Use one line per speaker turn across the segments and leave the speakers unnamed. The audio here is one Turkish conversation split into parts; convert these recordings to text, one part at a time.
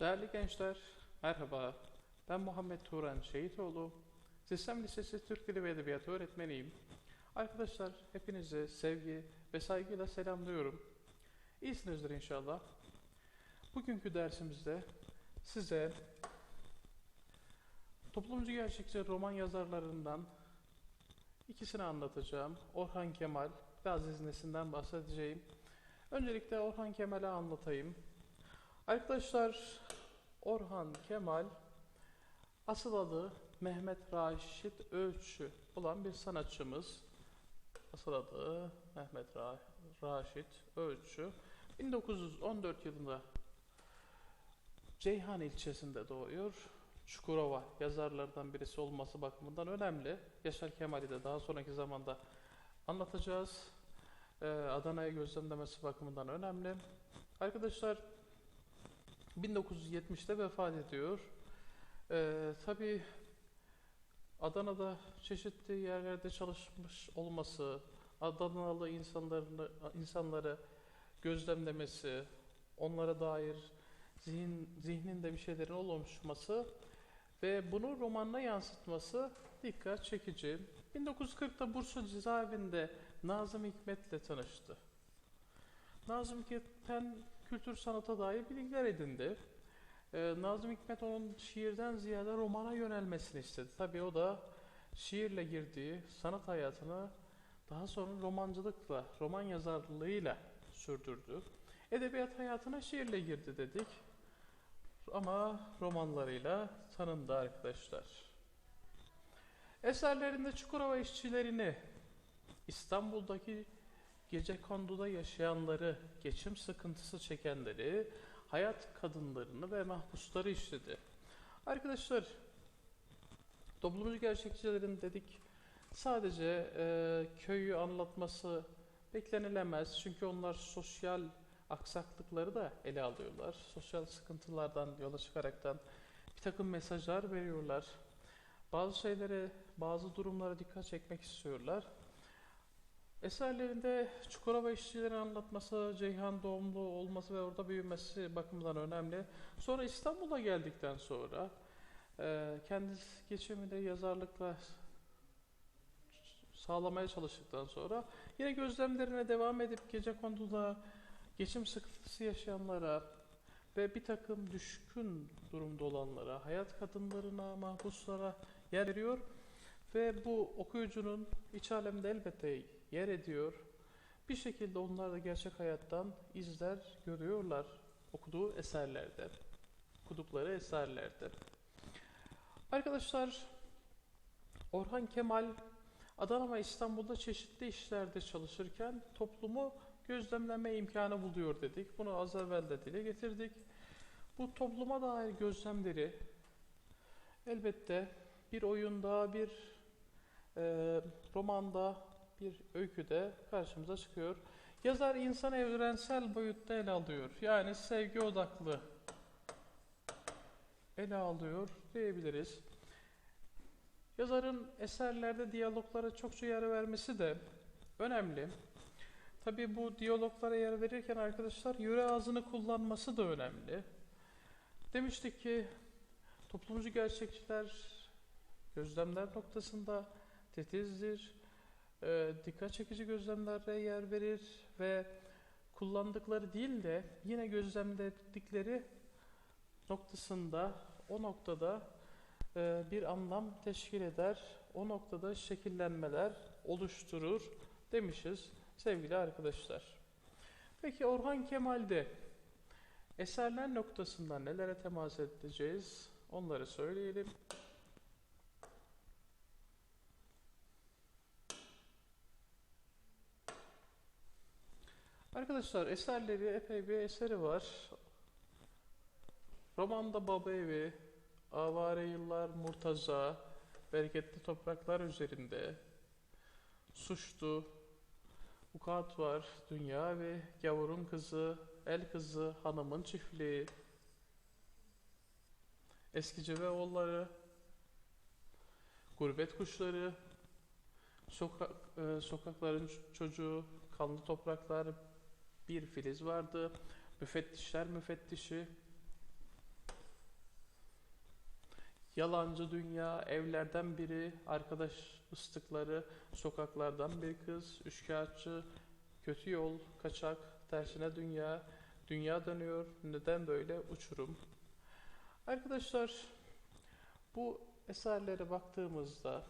Değerli gençler, merhaba. Ben Muhammed Turan Şehitoğlu. Sistem Lisesi Türk Dili ve Edebiyatı öğretmeniyim. Arkadaşlar, hepinizi sevgi ve saygıyla selamlıyorum. İyisinizdir inşallah. Bugünkü dersimizde size toplumcu gerçekçi roman yazarlarından ikisini anlatacağım. Orhan Kemal ve Aziz Nesin'den bahsedeceğim. Öncelikle Orhan Kemal'i anlatayım. Arkadaşlar Orhan Kemal asıl adı Mehmet Raşit Ölçü olan bir sanatçımız. Asıl adı Mehmet Ra Raşit Ölçü. 1914 yılında Ceyhan ilçesinde doğuyor. Çukurova yazarlardan birisi olması bakımından önemli. Yaşar Kemal'i de daha sonraki zamanda anlatacağız. Ee, Adana'ya gözlemlemesi bakımından önemli. Arkadaşlar 1970'te vefat ediyor. Ee, tabii Adana'da çeşitli yerlerde çalışmış olması, Adanalı insanlarını, insanları gözlemlemesi, onlara dair zihin, zihninde bir şeylerin oluşması ve bunu romanına yansıtması dikkat çekici. 1940'ta Bursa cezaevinde Nazım Hikmet'le tanıştı. Nazım Hikmet'ten kültür sanata dair bilgiler edindi. Ee, Nazım Hikmet onun şiirden ziyade romana yönelmesini istedi. Tabii o da şiirle girdiği sanat hayatını daha sonra romancılıkla, roman yazarlığıyla sürdürdü. Edebiyat hayatına şiirle girdi dedik. Ama romanlarıyla tanındı arkadaşlar. Eserlerinde Çukurova işçilerini, İstanbul'daki gece konduda yaşayanları, geçim sıkıntısı çekenleri, hayat kadınlarını ve mahpusları işledi. Arkadaşlar, toplumcu gerçekçilerin dedik sadece e, köyü anlatması beklenilemez. Çünkü onlar sosyal aksaklıkları da ele alıyorlar. Sosyal sıkıntılardan yola çıkaraktan bir takım mesajlar veriyorlar. Bazı şeylere, bazı durumlara dikkat çekmek istiyorlar. Eserlerinde Çukurova işçileri anlatması, Ceyhan doğumlu olması ve orada büyümesi bakımından önemli. Sonra İstanbul'a geldikten sonra e, kendi geçimini yazarlıkla sağlamaya çalıştıktan sonra yine gözlemlerine devam edip gece konduda geçim sıkıntısı yaşayanlara ve bir takım düşkün durumda olanlara, hayat kadınlarına, mahpuslara yer veriyor ve bu okuyucunun iç alemde elbette yer ediyor. Bir şekilde onlar da gerçek hayattan izler görüyorlar okuduğu eserlerde, okudukları eserlerde. Arkadaşlar, Orhan Kemal Adana ve İstanbul'da çeşitli işlerde çalışırken toplumu gözlemleme imkanı buluyor dedik. Bunu az evvel de dile getirdik. Bu topluma dair gözlemleri elbette bir oyunda, bir e, romanda, bir öyküde karşımıza çıkıyor. Yazar insan evrensel boyutta ele alıyor. Yani sevgi odaklı ele alıyor diyebiliriz. Yazarın eserlerde diyaloglara çokça yer vermesi de önemli. Tabi bu diyaloglara yer verirken arkadaşlar yöre ağzını kullanması da önemli. Demiştik ki toplumcu gerçekçiler gözlemler noktasında titizdir, e, dikkat çekici gözlemlere yer verir ve kullandıkları değil de yine gözlemledikleri noktasında o noktada e, bir anlam teşkil eder, o noktada şekillenmeler oluşturur demişiz sevgili arkadaşlar. Peki Orhan Kemal'de eserler noktasında nelere temas edeceğiz onları söyleyelim. Arkadaşlar eserleri epey bir eseri var. Romanda Baba Evi, Avare Yıllar Murtaza, Bereketli Topraklar üzerinde, Suçtu, Ukat var, Dünya ve Gavurun Kızı, El Kızı, Hanımın Çiftliği, Eskici ve Oğulları, Gurbet Kuşları, Sokak, e, Sokakların Çocuğu, Kanlı Topraklar, Bir Filiz vardı, Müfettişler Müfettişi, Yalancı Dünya, Evlerden Biri, Arkadaş ıslıkları, Sokaklardan Bir Kız, Üçkağıtçı, Kötü Yol, Kaçak, Tersine Dünya, Dünya Dönüyor, Neden Böyle, Uçurum. Arkadaşlar bu eserlere baktığımızda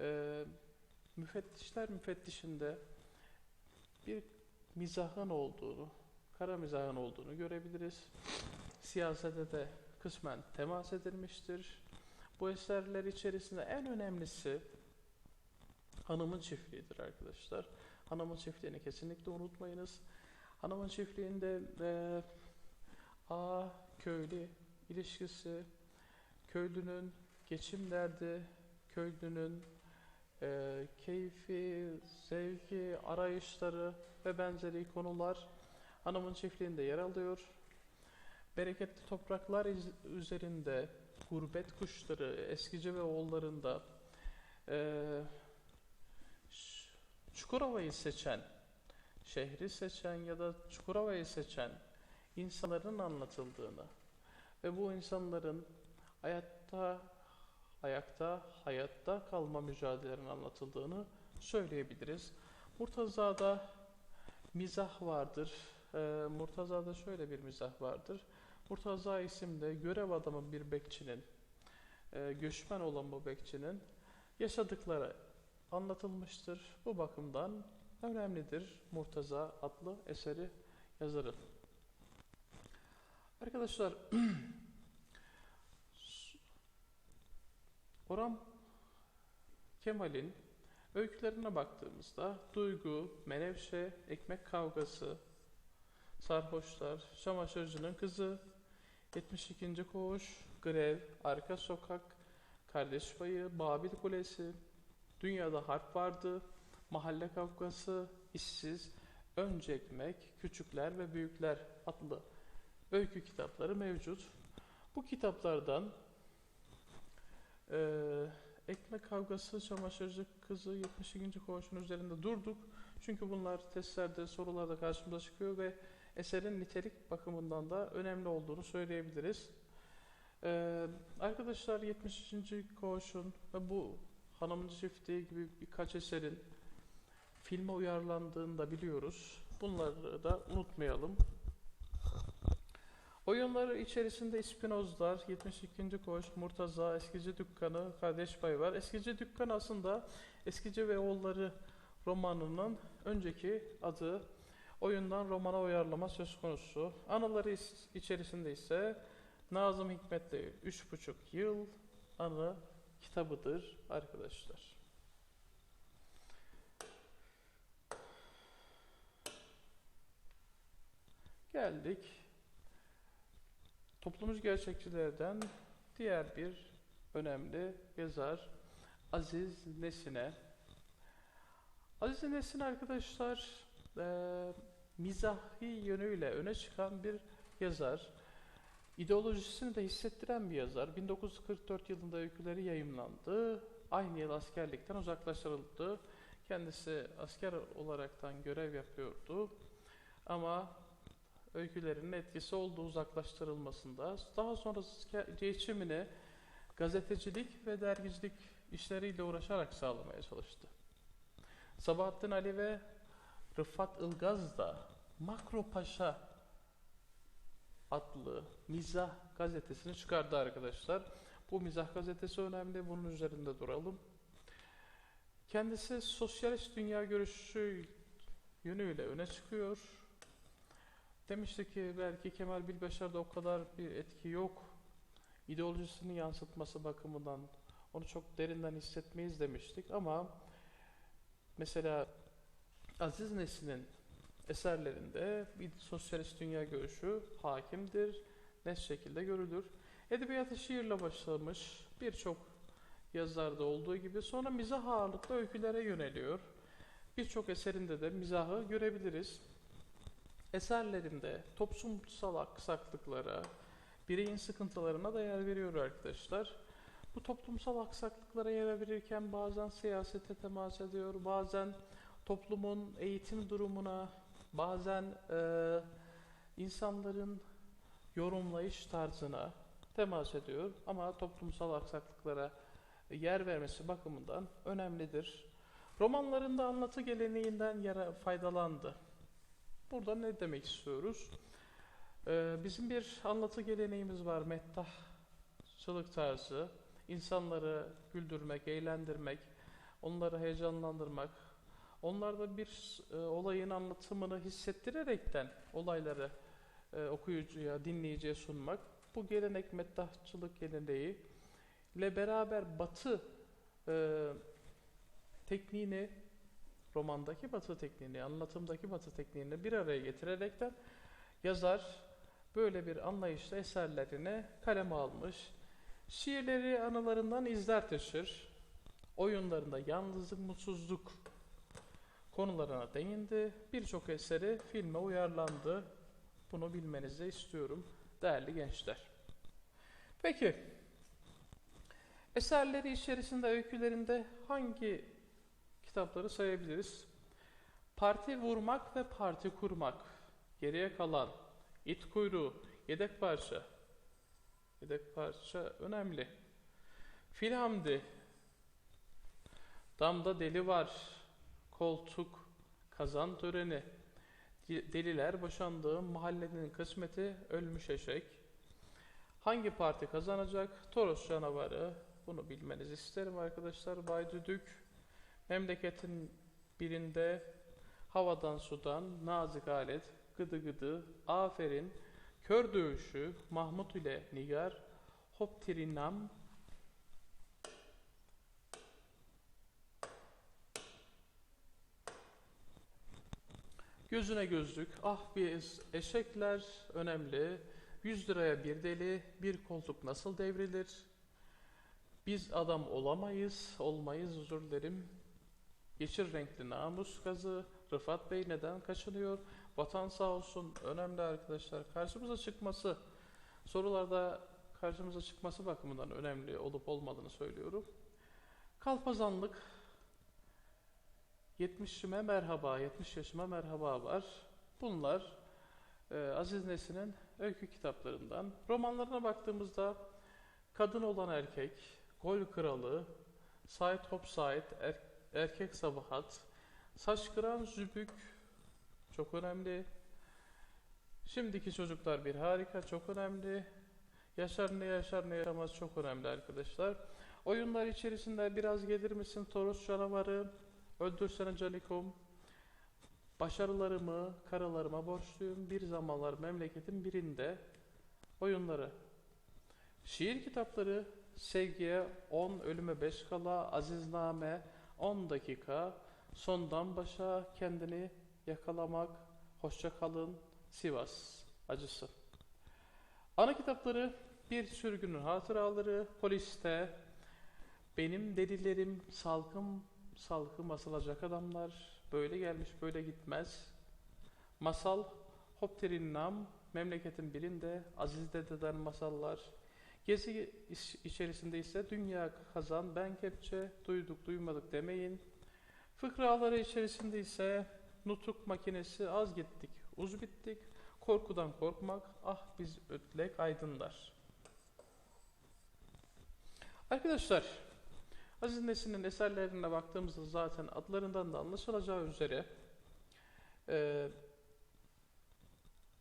e, müfettişler müfettişinde bir mizahın olduğunu, kara mizahın olduğunu görebiliriz. Siyasete de kısmen temas edilmiştir. Bu eserler içerisinde en önemlisi Hanımın Çiftliği'dir arkadaşlar. Hanımın Çiftliği'ni kesinlikle unutmayınız. Hanımın Çiftliği'nde e, A köylü ilişkisi, köylünün geçim derdi, köylünün e, keyfi, zevki, arayışları ve benzeri konular hanımın çiftliğinde yer alıyor. Bereketli topraklar üzerinde gurbet kuşları, eskici ve oğullarında e, Çukurova'yı seçen, şehri seçen ya da Çukurova'yı seçen insanların anlatıldığını ve bu insanların hayatta ayakta, hayatta kalma mücadelelerinin anlatıldığını söyleyebiliriz. Murtaza'da mizah vardır. Ee, Murtaza'da şöyle bir mizah vardır. Murtaza isimde görev adamı bir bekçinin, e, göçmen olan bu bekçinin yaşadıkları anlatılmıştır. Bu bakımdan önemlidir Murtaza adlı eseri yazarın. Arkadaşlar Orhan Kemal'in öykülerine baktığımızda duygu, menevşe, ekmek kavgası, sarhoşlar, çamaşırcının kızı, 72. koğuş, grev, arka sokak, kardeş payı, Babil Kulesi, dünyada harp vardı, mahalle kavgası, işsiz, önce ekmek, küçükler ve büyükler adlı öykü kitapları mevcut. Bu kitaplardan ee, ekmek kavgası, çamaşırcı kızı 72. koğuşun üzerinde durduk. Çünkü bunlar testlerde, sorularda karşımıza çıkıyor ve eserin nitelik bakımından da önemli olduğunu söyleyebiliriz. Ee, arkadaşlar 73. koğuşun ve bu Hanımın Çiftliği gibi birkaç eserin filme uyarlandığını da biliyoruz. Bunları da unutmayalım. Oyunları içerisinde İspinozlar, 72. Koğuş, Murtaza, Eskici Dükkanı, Kardeş Payı var. Eskici Dükkan aslında Eskici ve Oğulları romanının önceki adı. Oyundan romana uyarlama söz konusu. Anıları is- içerisinde ise Nazım Hikmet'le üç buçuk yıl anı kitabıdır arkadaşlar. Geldik toplumcu gerçekçilerden diğer bir önemli yazar Aziz Nesin'e. Aziz Nesin arkadaşlar eee mizahi yönüyle öne çıkan bir yazar. İdeolojisini de hissettiren bir yazar. 1944 yılında öyküleri yayımlandı. Aynı yıl askerlikten uzaklaştırıldı. Kendisi asker olaraktan görev yapıyordu. Ama öykülerinin etkisi oldu uzaklaştırılmasında. Daha sonra geçimini gazetecilik ve dergicilik işleriyle uğraşarak sağlamaya çalıştı. Sabahattin Ali ve Rıfat Ilgaz da Makro Paşa adlı mizah gazetesini çıkardı arkadaşlar. Bu mizah gazetesi önemli, bunun üzerinde duralım. Kendisi sosyalist dünya görüşü yönüyle öne çıkıyor. Demişti ki belki Kemal Bilbeşer'de o kadar bir etki yok. İdeolojisini yansıtması bakımından onu çok derinden hissetmeyiz demiştik ama mesela Aziz Nesin'in eserlerinde bir sosyalist dünya görüşü hakimdir, net şekilde görülür. Edebiyatı şiirle başlamış birçok yazarda olduğu gibi sonra mizah ağırlıklı öykülere yöneliyor. Birçok eserinde de mizahı görebiliriz. Eserlerinde toplumsal aksaklıklara, bireyin sıkıntılarına da yer veriyor arkadaşlar. Bu toplumsal aksaklıklara yer verirken bazen siyasete temas ediyor, bazen toplumun eğitim durumuna, bazen e, insanların yorumlayış tarzına temas ediyor ama toplumsal aksaklıklara yer vermesi bakımından önemlidir. Romanlarında anlatı geleneğinden yara faydalandı. Burada ne demek istiyoruz? Ee, bizim bir anlatı geleneğimiz var, mettahçılık tarzı. İnsanları güldürmek, eğlendirmek, onları heyecanlandırmak, onlarda bir e, olayın anlatımını hissettirerekten olayları e, okuyucuya, dinleyiciye sunmak. Bu gelenek mettahçılık geleneği ile beraber batı e, tekniğini, romandaki batı tekniğini, anlatımdaki batı tekniğini bir araya getirerekten yazar böyle bir anlayışla eserlerini kaleme almış. Şiirleri anılarından izler taşır. Oyunlarında yalnızlık, mutsuzluk konularına değindi. Birçok eseri filme uyarlandı. Bunu bilmenizi istiyorum değerli gençler. Peki, eserleri içerisinde, öykülerinde hangi kitapları sayabiliriz? Parti vurmak ve parti kurmak, geriye kalan, it kuyruğu, yedek parça. Yedek parça önemli. Filhamdi, damda deli var, koltuk, kazan töreni, deliler boşandığı mahallenin kısmeti ölmüş eşek. Hangi parti kazanacak? Toros canavarı. Bunu bilmenizi isterim arkadaşlar. Bay Düdük. Memleketin birinde havadan sudan nazik alet, gıdı gıdı, aferin, kör dövüşü, Mahmut ile Nigar, hoptirinam, Gözüne gözlük, ah bir eşekler önemli. 100 liraya bir deli, bir koltuk nasıl devrilir? Biz adam olamayız, olmayız özür dilerim. Geçir renkli namus gazı, Rıfat Bey neden kaçınıyor? Vatan sağ olsun, önemli arkadaşlar. Karşımıza çıkması, sorularda karşımıza çıkması bakımından önemli olup olmadığını söylüyorum. Kalpazanlık, 70'ime merhaba, 70 yaşıma merhaba var. Bunlar e, Aziz Nesin'in öykü kitaplarından. Romanlarına baktığımızda Kadın olan Erkek, Gol Kralı, Said Hop Said, er, Erkek Sabahat, Saç Kıran Zübük çok önemli. Şimdiki çocuklar bir harika, çok önemli. Yaşar ne yaşar ne yaşamaz çok önemli arkadaşlar. Oyunlar içerisinde biraz gelir misin Toros canavarı, Öldürsene Canikom. Başarılarımı karalarıma borçluyum. Bir zamanlar memleketin birinde oyunları. Şiir kitapları Sevgiye 10, Ölüme 5 kala, Azizname 10 dakika, Sondan başa kendini yakalamak, Hoşça kalın, Sivas acısı. Ana kitapları Bir Sürgünün Hatıraları, Poliste, Benim Delilerim, Salkım salkım asılacak adamlar, böyle gelmiş böyle gitmez. Masal, Hopterin Nam, memleketin birinde, Aziz Dede'den masallar. Gezi içerisinde ise Dünya Kazan, Ben Kepçe, Duyduk Duymadık demeyin. Fıkraları içerisinde ise Nutuk Makinesi, Az Gittik, Uz Bittik, Korkudan Korkmak, Ah Biz Ötlek Aydınlar. Arkadaşlar, Aziz Nesin'in eserlerine baktığımızda zaten adlarından da anlaşılacağı üzere e,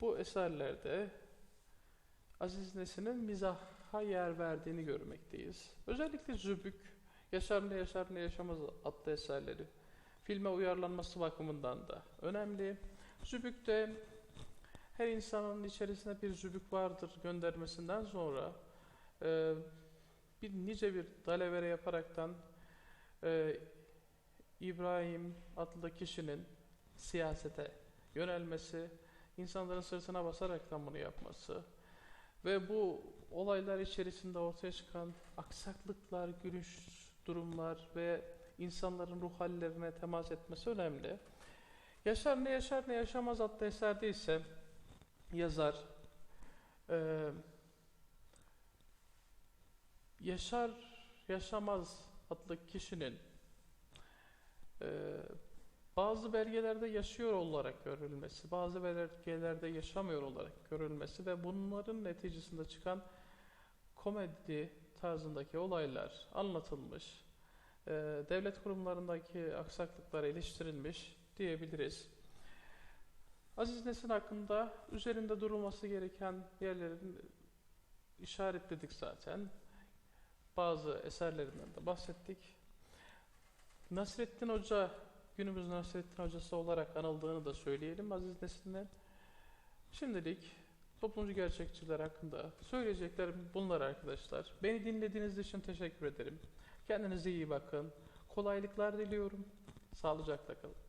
bu eserlerde Aziz Nesin'in mizaha yer verdiğini görmekteyiz. Özellikle Zübük, Yaşar ne Yaşar ne Yaşamaz adlı eserleri filme uyarlanması bakımından da önemli. Zübük'te her insanın içerisinde bir zübük vardır göndermesinden sonra e, bir nice bir dalavere yaparaktan e, İbrahim adlı kişinin siyasete yönelmesi, insanların sırtına basaraktan bunu yapması ve bu olaylar içerisinde ortaya çıkan aksaklıklar, gülüş durumlar ve insanların ruh hallerine temas etmesi önemli. Yaşar ne yaşar ne yaşamaz adlı eserde ise yazar e, Yaşar Yaşamaz adlı kişinin e, bazı belgelerde yaşıyor olarak görülmesi, bazı belgelerde yaşamıyor olarak görülmesi ve bunların neticesinde çıkan komedi tarzındaki olaylar anlatılmış, e, devlet kurumlarındaki aksaklıklar eleştirilmiş diyebiliriz. Aziz Nesin hakkında üzerinde durulması gereken yerlerin işaretledik zaten. Bazı eserlerinden de bahsettik. Nasrettin Hoca, günümüz Nasrettin Hocası olarak anıldığını da söyleyelim Aziz Nesin'den. Şimdilik toplumcu gerçekçiler hakkında söyleyeceklerim bunlar arkadaşlar. Beni dinlediğiniz için teşekkür ederim. Kendinize iyi bakın. Kolaylıklar diliyorum. Sağlıcakla kalın.